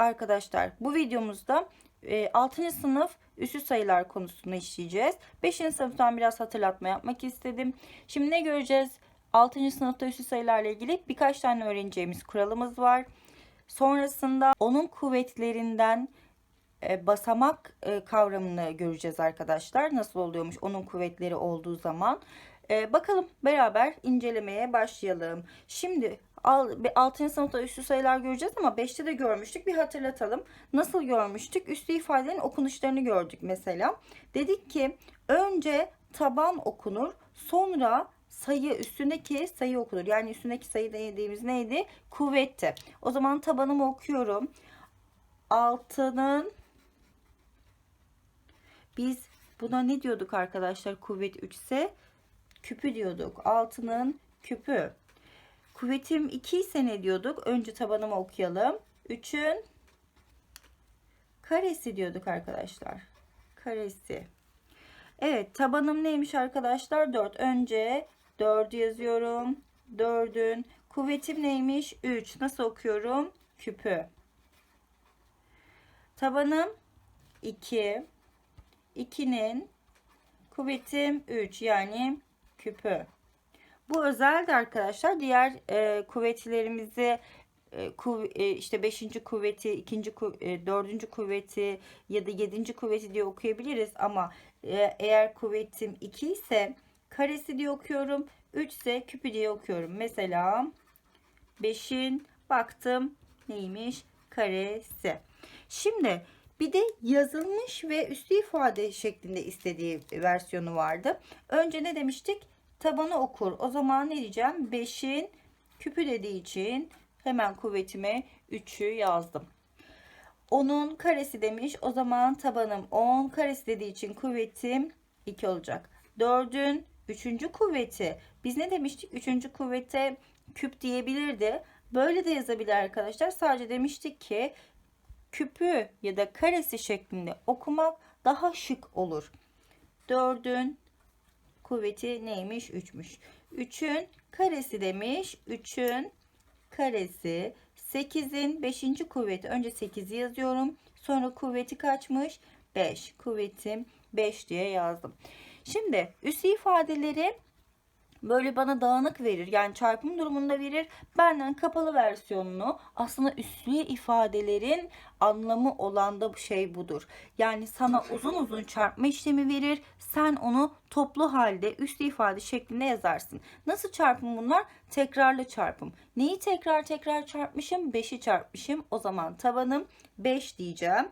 arkadaşlar bu videomuzda e, 6. sınıf üstü sayılar konusunu işleyeceğiz. 5. sınıftan biraz hatırlatma yapmak istedim. Şimdi ne göreceğiz? 6. sınıfta üstü sayılarla ilgili birkaç tane öğreneceğimiz kuralımız var. Sonrasında onun kuvvetlerinden e, basamak e, kavramını göreceğiz arkadaşlar. Nasıl oluyormuş onun kuvvetleri olduğu zaman. E, bakalım beraber incelemeye başlayalım. Şimdi 6. sınıfta üstü sayılar göreceğiz ama 5'te de görmüştük. Bir hatırlatalım. Nasıl görmüştük? Üstü ifadelerin okunuşlarını gördük mesela. Dedik ki önce taban okunur sonra sayı üstündeki sayı okunur. Yani üstündeki sayı dediğimiz neydi? Kuvvetti. O zaman tabanımı okuyorum. 6'nın biz buna ne diyorduk arkadaşlar? Kuvvet 3 ise küpü diyorduk. 6'nın küpü. Kuvvetim 2 ise ne diyorduk? Önce tabanımı okuyalım. 3'ün karesi diyorduk arkadaşlar. Karesi. Evet tabanım neymiş arkadaşlar? 4. Önce 4 yazıyorum. 4'ün kuvvetim neymiş? 3. Nasıl okuyorum? Küpü. Tabanım 2. 2'nin kuvvetim 3 yani küpü. Bu özeldi arkadaşlar. Diğer e, kuvvetlerimizi e, e, işte 5. kuvveti, 2. Ku, e, 4. kuvveti ya da 7. kuvveti diye okuyabiliriz ama e, eğer kuvvetim 2 ise karesi diye okuyorum. 3 ise küpü diye okuyorum. Mesela 5'in baktım neymiş? Karesi. Şimdi bir de yazılmış ve üstü ifade şeklinde istediği versiyonu vardı. Önce ne demiştik? Tabanı okur. O zaman ne diyeceğim? 5'in küpü dediği için hemen kuvvetime 3'ü yazdım. 10'un karesi demiş. O zaman tabanım 10 karesi dediği için kuvvetim 2 olacak. 4'ün 3. kuvveti. Biz ne demiştik? 3. kuvvete küp diyebilirdi. Böyle de yazabilir arkadaşlar. Sadece demiştik ki küpü ya da karesi şeklinde okumak daha şık olur. 4'ün kuvveti neymiş? 3'müş. 3'ün karesi demiş. 3'ün karesi 8'in 5. kuvveti. Önce 8'i yazıyorum. Sonra kuvveti kaçmış? 5. Kuvvetim 5 diye yazdım. Şimdi üstü ifadeleri böyle bana dağınık verir. Yani çarpım durumunda verir. Benden kapalı versiyonunu aslında üslü ifadelerin anlamı olan da şey budur. Yani sana uzun uzun çarpma işlemi verir. Sen onu toplu halde üslü ifade şeklinde yazarsın. Nasıl çarpım bunlar? Tekrarlı çarpım. Neyi tekrar tekrar çarpmışım? 5'i çarpmışım. O zaman tabanım 5 diyeceğim.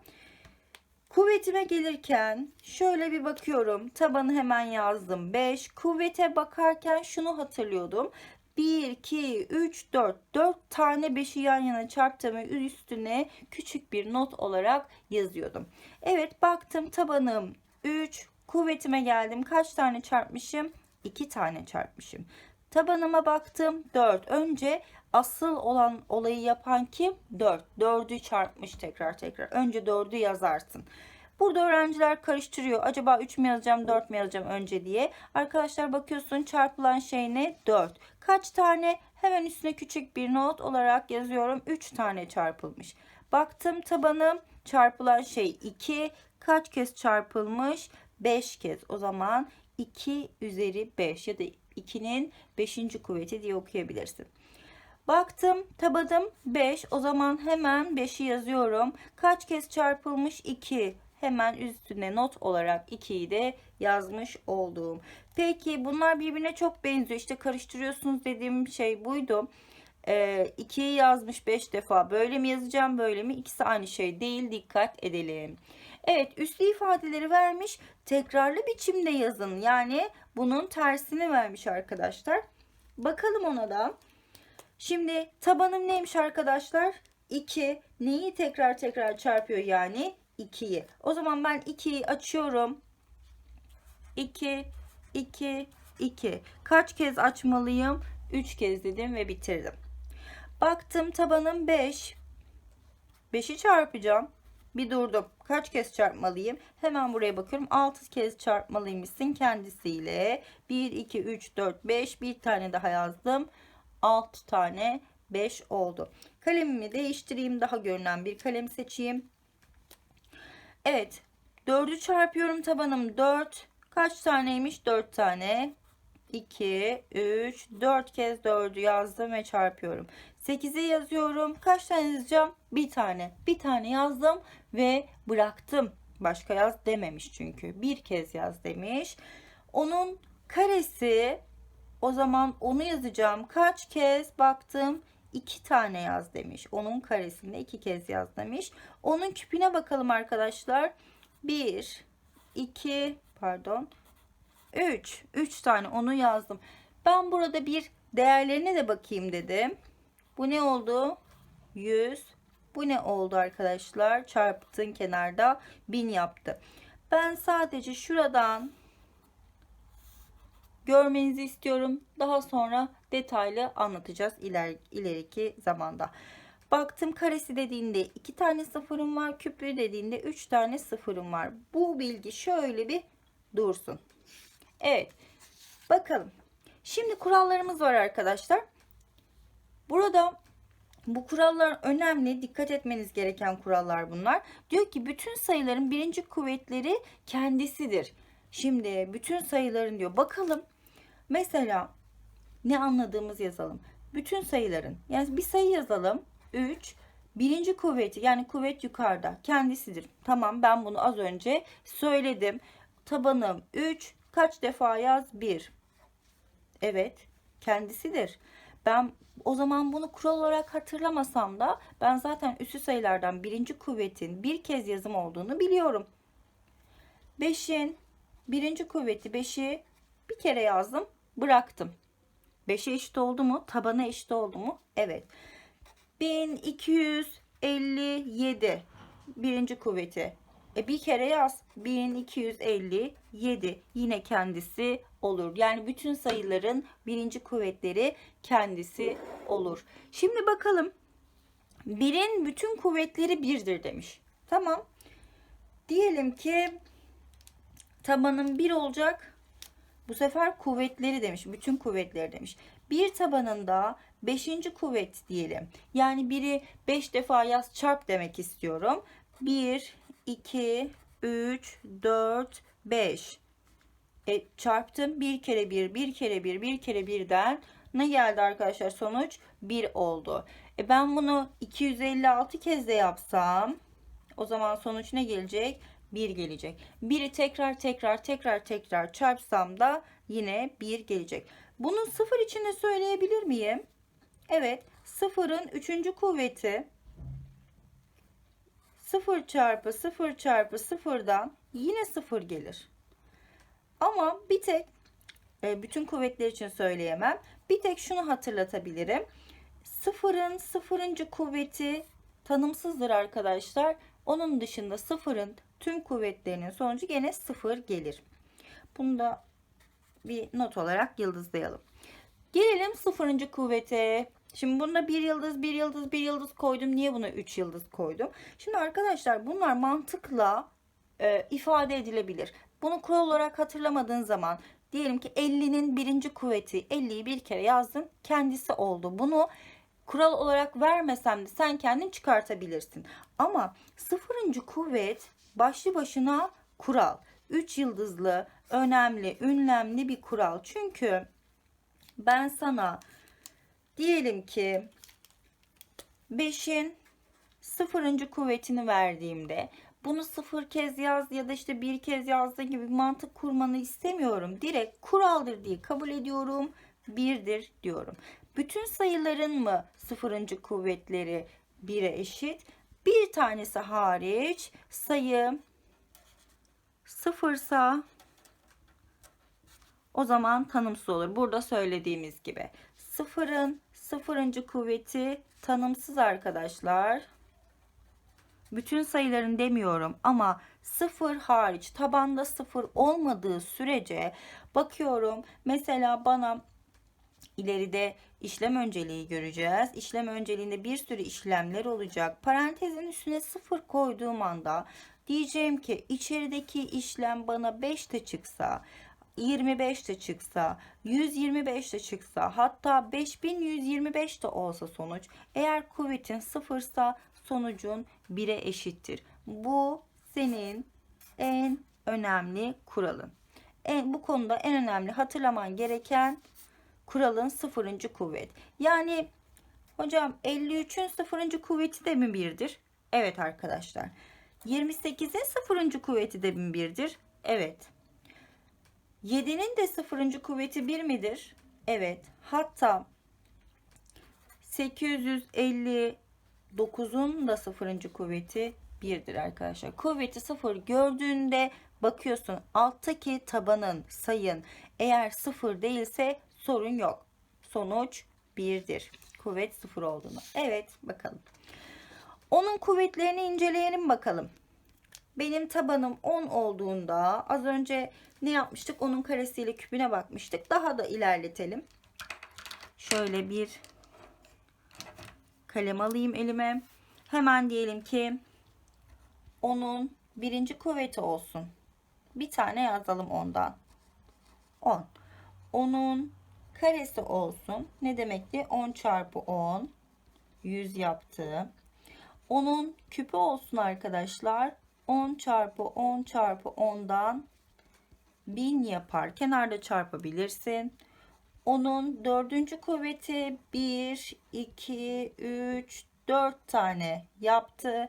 Kuvvetime gelirken şöyle bir bakıyorum. Tabanı hemen yazdım. 5. Kuvvete bakarken şunu hatırlıyordum. 1, 2, 3, 4. 4 tane 5'i yan yana çarptım ve üstüne küçük bir not olarak yazıyordum. Evet baktım tabanım 3. Kuvvetime geldim. Kaç tane çarpmışım? 2 tane çarpmışım. Tabanıma baktım 4. Önce asıl olan olayı yapan kim? 4. 4'ü çarpmış tekrar tekrar. Önce 4'ü yazarsın. Burada öğrenciler karıştırıyor. Acaba 3 mü yazacağım 4 mü yazacağım önce diye. Arkadaşlar bakıyorsun çarpılan şey ne? 4. Kaç tane? Hemen üstüne küçük bir not olarak yazıyorum. 3 tane çarpılmış. Baktım tabanım çarpılan şey 2. Kaç kez çarpılmış? 5 kez. O zaman 2 üzeri 5 ya da 2'nin 5. kuvveti diye okuyabilirsin. Baktım tabadım 5 o zaman hemen 5'i yazıyorum. Kaç kez çarpılmış 2 hemen üstüne not olarak 2'yi de yazmış oldum. Peki bunlar birbirine çok benziyor işte karıştırıyorsunuz dediğim şey buydu. 2'yi ee, yazmış 5 defa böyle mi yazacağım böyle mi ikisi aynı şey değil dikkat edelim. Evet üslü ifadeleri vermiş tekrarlı biçimde yazın yani bunun tersini vermiş arkadaşlar. Bakalım ona da. Şimdi tabanım neymiş arkadaşlar? 2. Neyi tekrar tekrar çarpıyor yani? 2'yi. O zaman ben 2'yi açıyorum. 2, 2, 2. Kaç kez açmalıyım? 3 kez dedim ve bitirdim. Baktım tabanım 5. 5'i çarpacağım. Bir durdum. Kaç kez çarpmalıyım? Hemen buraya bakıyorum. 6 kez çarpmalıymışsın kendisiyle. 1, 2, 3, 4, 5. Bir tane daha yazdım. 6 tane 5 oldu. Kalemimi değiştireyim. Daha görünen bir kalem seçeyim. Evet. 4'ü çarpıyorum tabanım 4. Kaç taneymiş? 4 tane. 2, 3, 4 kez 4'ü yazdım ve çarpıyorum. 8'i yazıyorum. Kaç tane yazacağım? Bir tane. Bir tane yazdım ve bıraktım. Başka yaz dememiş çünkü. Bir kez yaz demiş. Onun karesi o zaman onu yazacağım. Kaç kez baktım? iki tane yaz demiş. Onun karesinde iki kez yaz demiş. Onun küpüne bakalım arkadaşlar. 1, 2, pardon. 3. 3 tane onu yazdım. Ben burada bir değerlerine de bakayım dedim. Bu ne oldu? 100. Bu ne oldu arkadaşlar? Çarptığın kenarda 1000 yaptı. Ben sadece şuradan görmenizi istiyorum. Daha sonra detaylı anlatacağız iler, ileriki zamanda. Baktım karesi dediğinde 2 tane sıfırım var. Küplü dediğinde 3 tane sıfırım var. Bu bilgi şöyle bir dursun. Evet. Bakalım. Şimdi kurallarımız var arkadaşlar. Burada bu kurallar önemli. Dikkat etmeniz gereken kurallar bunlar. Diyor ki bütün sayıların birinci kuvvetleri kendisidir. Şimdi bütün sayıların diyor. Bakalım. Mesela ne anladığımız yazalım. Bütün sayıların yani bir sayı yazalım. 3 birinci kuvveti yani kuvvet yukarıda kendisidir. Tamam ben bunu az önce söyledim. Tabanım 3 kaç defa yaz? 1. Evet kendisidir. Ben o zaman bunu kural olarak hatırlamasam da ben zaten üssü sayılardan birinci kuvvetin bir kez yazım olduğunu biliyorum. 5'in birinci kuvveti 5'i bir kere yazdım bıraktım. 5'e eşit oldu mu? Tabana eşit oldu mu? Evet. 1257 birinci kuvveti. E bir kere yaz. 1257 yine kendisi olur. Yani bütün sayıların birinci kuvvetleri kendisi olur. Şimdi bakalım. Birin bütün kuvvetleri birdir demiş. Tamam. Diyelim ki tabanın bir olacak. Bu sefer kuvvetleri demiş. Bütün kuvvetleri demiş. Bir tabanında beşinci kuvvet diyelim. Yani biri beş defa yaz çarp demek istiyorum. 1, 2, 3, 4, 5. E, çarptım. Bir kere bir, bir kere bir, bir kere birden ne geldi arkadaşlar? Sonuç 1 oldu. E ben bunu 256 kez de yapsam o zaman sonuç ne gelecek? 1 gelecek. 1'i tekrar tekrar tekrar tekrar çarpsam da yine 1 gelecek. Bunu 0 içinde söyleyebilir miyim? Evet. 0'ın 3. kuvveti 0 çarpı 0 çarpı 0'dan yine 0 gelir. Ama bir tek e, bütün kuvvetler için söyleyemem. Bir tek şunu hatırlatabilirim. Sıfırın sıfırıncı kuvveti tanımsızdır arkadaşlar. Onun dışında sıfırın tüm kuvvetlerinin sonucu gene sıfır gelir. Bunu da bir not olarak yıldızlayalım. Gelelim sıfırıncı kuvvete. Şimdi bunda bir yıldız, bir yıldız, bir yıldız koydum. Niye buna üç yıldız koydum? Şimdi arkadaşlar bunlar mantıkla e, ifade edilebilir. Bunu kural olarak hatırlamadığın zaman diyelim ki 50'nin birinci kuvveti 50'yi bir kere yazdın kendisi oldu. Bunu kural olarak vermesem de sen kendin çıkartabilirsin. Ama sıfırıncı kuvvet başlı başına kural. 3 yıldızlı, önemli, ünlemli bir kural. Çünkü ben sana diyelim ki 5'in sıfırıncı kuvvetini verdiğimde bunu sıfır kez yaz ya da işte bir kez yazdığı gibi mantık kurmanı istemiyorum. Direkt kuraldır diye kabul ediyorum. Birdir diyorum. Bütün sayıların mı sıfırıncı kuvvetleri 1'e eşit? Bir tanesi hariç sayı sıfırsa o zaman tanımsız olur. Burada söylediğimiz gibi. Sıfırın sıfırıncı kuvveti tanımsız arkadaşlar. Bütün sayıların demiyorum ama sıfır hariç tabanda sıfır olmadığı sürece bakıyorum. Mesela bana ileride işlem önceliği göreceğiz. İşlem önceliğinde bir sürü işlemler olacak. Parantezin üstüne sıfır koyduğum anda diyeceğim ki içerideki işlem bana 5'te çıksa 1025 de çıksa, 125 de çıksa, hatta 5125 de olsa sonuç, eğer kuvvetin sıfırsa sonucun 1'e eşittir. Bu senin en önemli kuralın. En, bu konuda en önemli hatırlaman gereken kuralın sıfırıncı kuvvet. Yani hocam 53'ün sıfırıncı kuvveti de mi birdir? Evet arkadaşlar. 28'in sıfırıncı kuvveti de mi birdir? Evet. 7'nin de sıfırıncı kuvveti 1 midir? Evet. Hatta 859'un da sıfırıncı kuvveti 1'dir arkadaşlar. Kuvveti sıfır gördüğünde bakıyorsun alttaki tabanın sayın eğer sıfır değilse sorun yok. Sonuç 1'dir. Kuvvet sıfır olduğunu. Evet bakalım. Onun kuvvetlerini inceleyelim bakalım. Benim tabanım 10 olduğunda az önce ne yapmıştık? Onun karesiyle küpüne bakmıştık. Daha da ilerletelim. Şöyle bir kalem alayım elime. Hemen diyelim ki onun birinci kuvveti olsun. Bir tane yazalım ondan. 10. Onun karesi olsun. Ne demekti? 10 çarpı 10. 100 yaptı. Onun küpü olsun arkadaşlar. 10 çarpı 10 çarpı 10'dan 1000 yapar. Kenarda çarpabilirsin. Onun dördüncü kuvveti 1, 2, 3, 4 tane yaptı.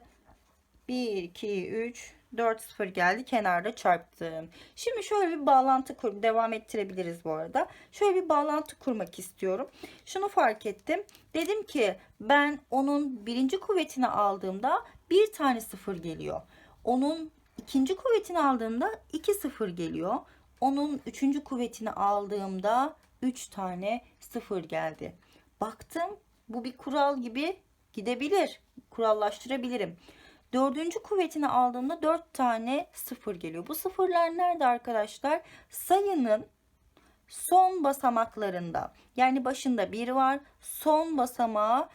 1, 2, 3, 4, 0 geldi. Kenarda çarptım. Şimdi şöyle bir bağlantı kur. Devam ettirebiliriz bu arada. Şöyle bir bağlantı kurmak istiyorum. Şunu fark ettim. Dedim ki ben onun birinci kuvvetini aldığımda bir tane sıfır geliyor. Onun ikinci kuvvetini aldığımda 2 sıfır geliyor. Onun üçüncü kuvvetini aldığımda 3 tane sıfır geldi. Baktım bu bir kural gibi gidebilir. Kurallaştırabilirim. Dördüncü kuvvetini aldığımda 4 tane sıfır geliyor. Bu sıfırlar nerede arkadaşlar? Sayının son basamaklarında. Yani başında 1 var. Son basamağı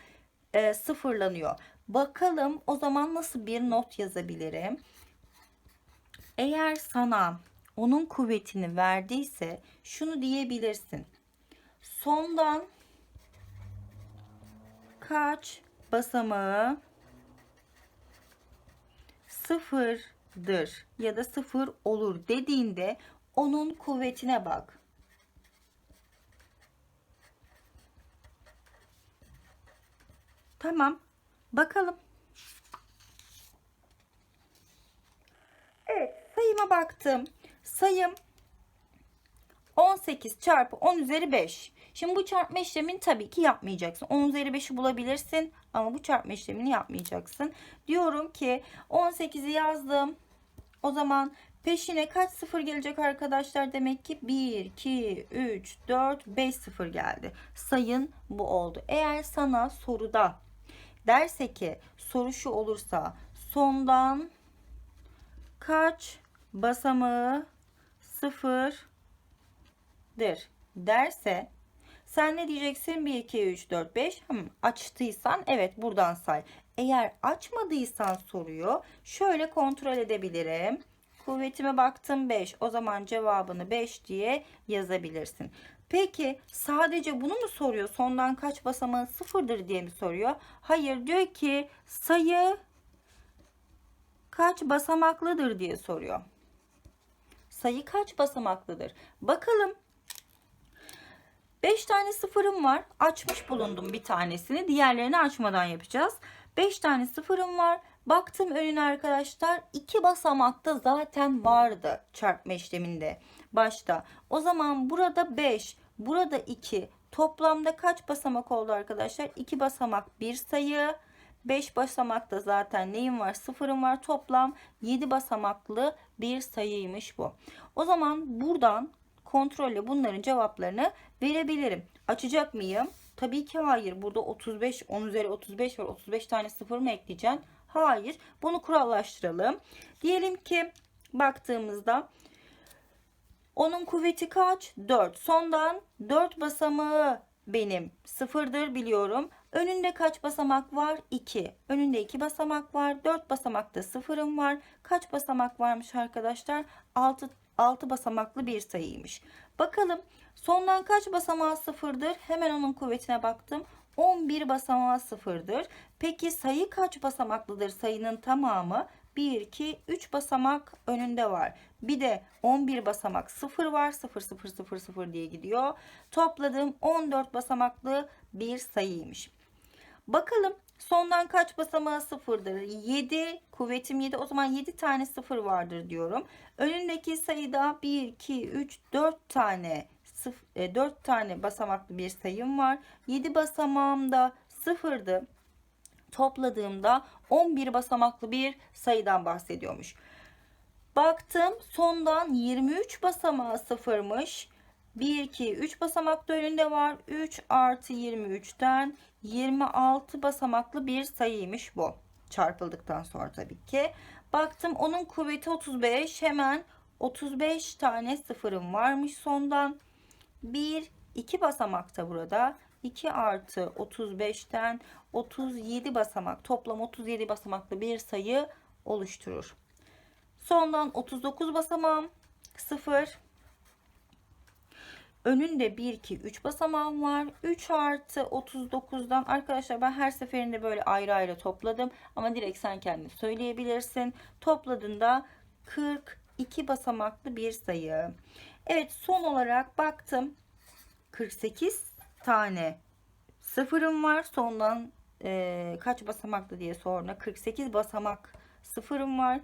e, sıfırlanıyor. Bakalım o zaman nasıl bir not yazabilirim? Eğer sana onun kuvvetini verdiyse şunu diyebilirsin. Sondan kaç basamağı sıfırdır ya da sıfır olur dediğinde onun kuvvetine bak. Tamam. Bakalım. Evet sayıma baktım. Sayım 18 çarpı 10 üzeri 5. Şimdi bu çarpma işlemini tabii ki yapmayacaksın. 10 üzeri 5'i bulabilirsin ama bu çarpma işlemini yapmayacaksın. Diyorum ki 18'i yazdım. O zaman peşine kaç sıfır gelecek arkadaşlar? Demek ki 1, 2, 3, 4, 5 sıfır geldi. Sayın bu oldu. Eğer sana soruda derse ki soru şu olursa sondan kaç basamağı sıfırdır derse sen ne diyeceksin? 1, 2, 3, 4, 5. Hmm, açtıysan evet buradan say. Eğer açmadıysan soruyu şöyle kontrol edebilirim. Kuvvetime baktım 5. O zaman cevabını 5 diye yazabilirsin. Peki sadece bunu mu soruyor? Sondan kaç basamağı sıfırdır diye mi soruyor? Hayır diyor ki sayı kaç basamaklıdır diye soruyor. Sayı kaç basamaklıdır? Bakalım. 5 tane sıfırım var. Açmış bulundum bir tanesini. Diğerlerini açmadan yapacağız. 5 tane sıfırım var. Baktım önüne arkadaşlar. 2 basamakta zaten vardı çarpma işleminde. Başta. O zaman burada 5, burada 2. Toplamda kaç basamak oldu arkadaşlar? 2 basamak bir sayı. 5 basamakta zaten neyim var? Sıfırım var. Toplam 7 basamaklı bir sayıymış bu. O zaman buradan kontrolle bunların cevaplarını verebilirim. Açacak mıyım? Tabii ki hayır. Burada 35, 10 üzeri 35 var. 35 tane sıfır mı ekleyeceksin? Hayır. Bunu kurallaştıralım. Diyelim ki baktığımızda onun kuvveti kaç? 4. Sondan 4 basamağı benim sıfırdır biliyorum. Önünde kaç basamak var? 2. Önünde 2 basamak var. 4 basamakta sıfırım var. Kaç basamak varmış arkadaşlar? 6 6 basamaklı bir sayıymış. Bakalım sondan kaç basamağı sıfırdır? Hemen onun kuvvetine baktım. 11 basamağı sıfırdır. Peki sayı kaç basamaklıdır? Sayının tamamı 1, 2, 3 basamak önünde var. Bir de 11 basamak 0 var. 0, 0, 0, 0 diye gidiyor. Topladığım 14 basamaklı bir sayıymış. Bakalım sondan kaç basamağı sıfırdır? 7 kuvvetim 7 o zaman 7 tane sıfır vardır diyorum. Önündeki sayıda 1, 2, 3, 4 tane 4 tane basamaklı bir sayım var. 7 basamağım da sıfırdı. Topladığımda 11 basamaklı bir sayıdan bahsediyormuş. Baktım sondan 23 basamağı sıfırmış. 1, 2, 3 basamak da önünde var. 3 artı 23'ten 26 basamaklı bir sayıymış bu. Çarpıldıktan sonra tabii ki. Baktım onun kuvveti 35. Hemen 35 tane sıfırım varmış sondan. 1, 2 basamakta burada. 2 artı 35'ten 37 basamak toplam 37 basamaklı bir sayı oluşturur. Sondan 39 basamağım 0 Önünde 1, 2, 3 basamağım var. 3 artı 39'dan arkadaşlar ben her seferinde böyle ayrı ayrı topladım. Ama direkt sen kendin söyleyebilirsin. Topladığında 42 basamaklı bir sayı. Evet son olarak baktım. 48 tane sıfırım var. Sondan e, kaç basamaklı diye sonra 48 basamak sıfırım var.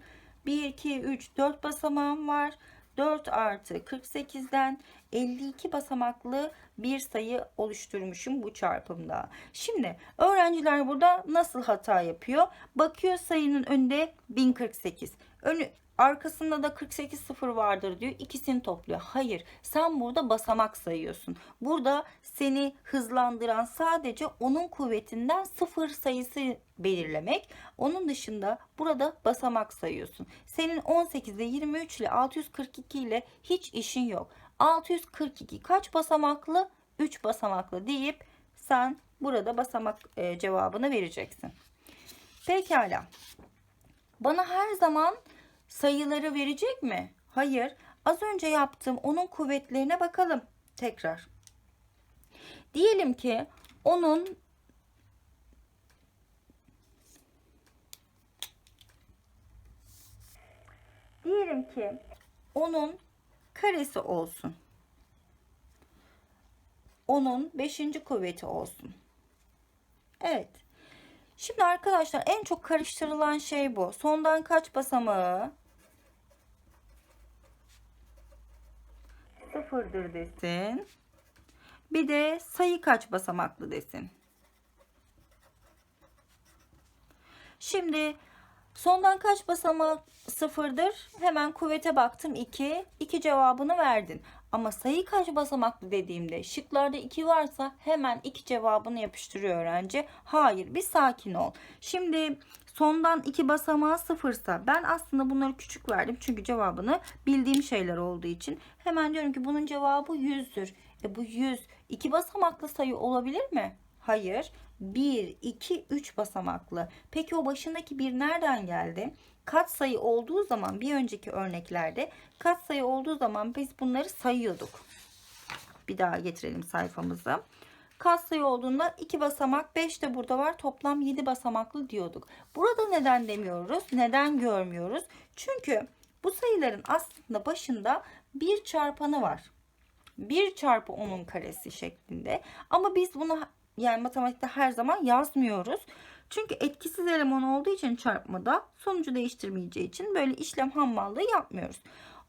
1, 2, 3, 4 basamağım var. 4 artı 48'den 52 basamaklı bir sayı oluşturmuşum bu çarpımda. Şimdi öğrenciler burada nasıl hata yapıyor? Bakıyor sayının önünde 1048. Önü, Arkasında da 48 sıfır vardır diyor. İkisini topluyor. Hayır. Sen burada basamak sayıyorsun. Burada seni hızlandıran sadece onun kuvvetinden sıfır sayısı belirlemek. Onun dışında burada basamak sayıyorsun. Senin 18 ile 23 ile 642 ile hiç işin yok. 642 kaç basamaklı? 3 basamaklı deyip sen burada basamak e, cevabını vereceksin. Pekala. Bana her zaman sayıları verecek mi? Hayır. Az önce yaptığım onun kuvvetlerine bakalım tekrar. Diyelim ki onun diyelim ki onun karesi olsun. Onun beşinci kuvveti olsun. Evet. Şimdi arkadaşlar en çok karıştırılan şey bu. Sondan kaç basamağı? Sıfırdır desin. Bir de sayı kaç basamaklı desin. Şimdi sondan kaç basamak sıfırdır? Hemen kuvvete baktım 2. 2 cevabını verdin. Ama sayı kaç basamaklı dediğimde şıklarda 2 varsa hemen 2 cevabını yapıştırıyor öğrenci. Hayır bir sakin ol. Şimdi sondan 2 basamağı sıfırsa ben aslında bunları küçük verdim. Çünkü cevabını bildiğim şeyler olduğu için. Hemen diyorum ki bunun cevabı 100'dür. E bu 100 2 basamaklı sayı olabilir mi? Hayır. 1, 2, 3 basamaklı. Peki o başındaki bir nereden geldi? Kat sayı olduğu zaman bir önceki örneklerde kat sayı olduğu zaman biz bunları sayıyorduk. Bir daha getirelim sayfamıza. Kat sayı olduğunda 2 basamak 5 de burada var. Toplam 7 basamaklı diyorduk. Burada neden demiyoruz? Neden görmüyoruz? Çünkü bu sayıların aslında başında bir çarpanı var. 1 çarpı 10'un karesi şeklinde. Ama biz bunu yani matematikte her zaman yazmıyoruz. Çünkü etkisiz eleman olduğu için çarpmada sonucu değiştirmeyeceği için böyle işlem hammallığı yapmıyoruz.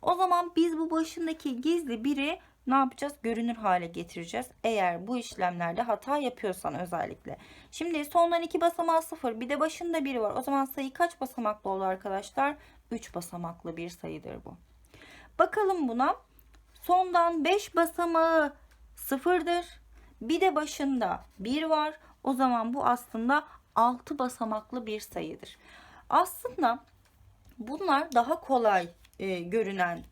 O zaman biz bu başındaki gizli biri ne yapacağız? Görünür hale getireceğiz. Eğer bu işlemlerde hata yapıyorsan özellikle. Şimdi sondan 2 basamağı 0 bir de başında 1 var. O zaman sayı kaç basamaklı olur arkadaşlar? 3 basamaklı bir sayıdır bu. Bakalım buna. Sondan 5 basamağı 0'dır. Bir de başında 1 var. O zaman bu aslında 6 basamaklı bir sayıdır. Aslında bunlar daha kolay e, görünen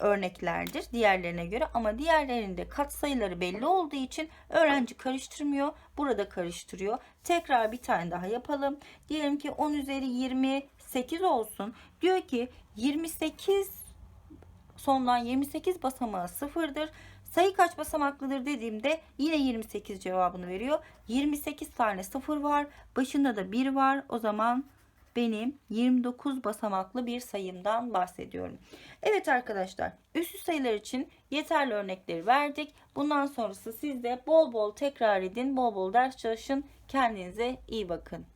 örneklerdir diğerlerine göre ama diğerlerinde katsayıları belli olduğu için öğrenci karıştırmıyor. Burada karıştırıyor. Tekrar bir tane daha yapalım. Diyelim ki 10 üzeri 28 olsun. Diyor ki 28 sondan 28 basamağı sıfırdır. Sayı kaç basamaklıdır dediğimde yine 28 cevabını veriyor. 28 tane sıfır var. Başında da 1 var. O zaman benim 29 basamaklı bir sayımdan bahsediyorum. Evet arkadaşlar üstü sayılar için yeterli örnekleri verdik. Bundan sonrası siz de bol bol tekrar edin. Bol bol ders çalışın. Kendinize iyi bakın.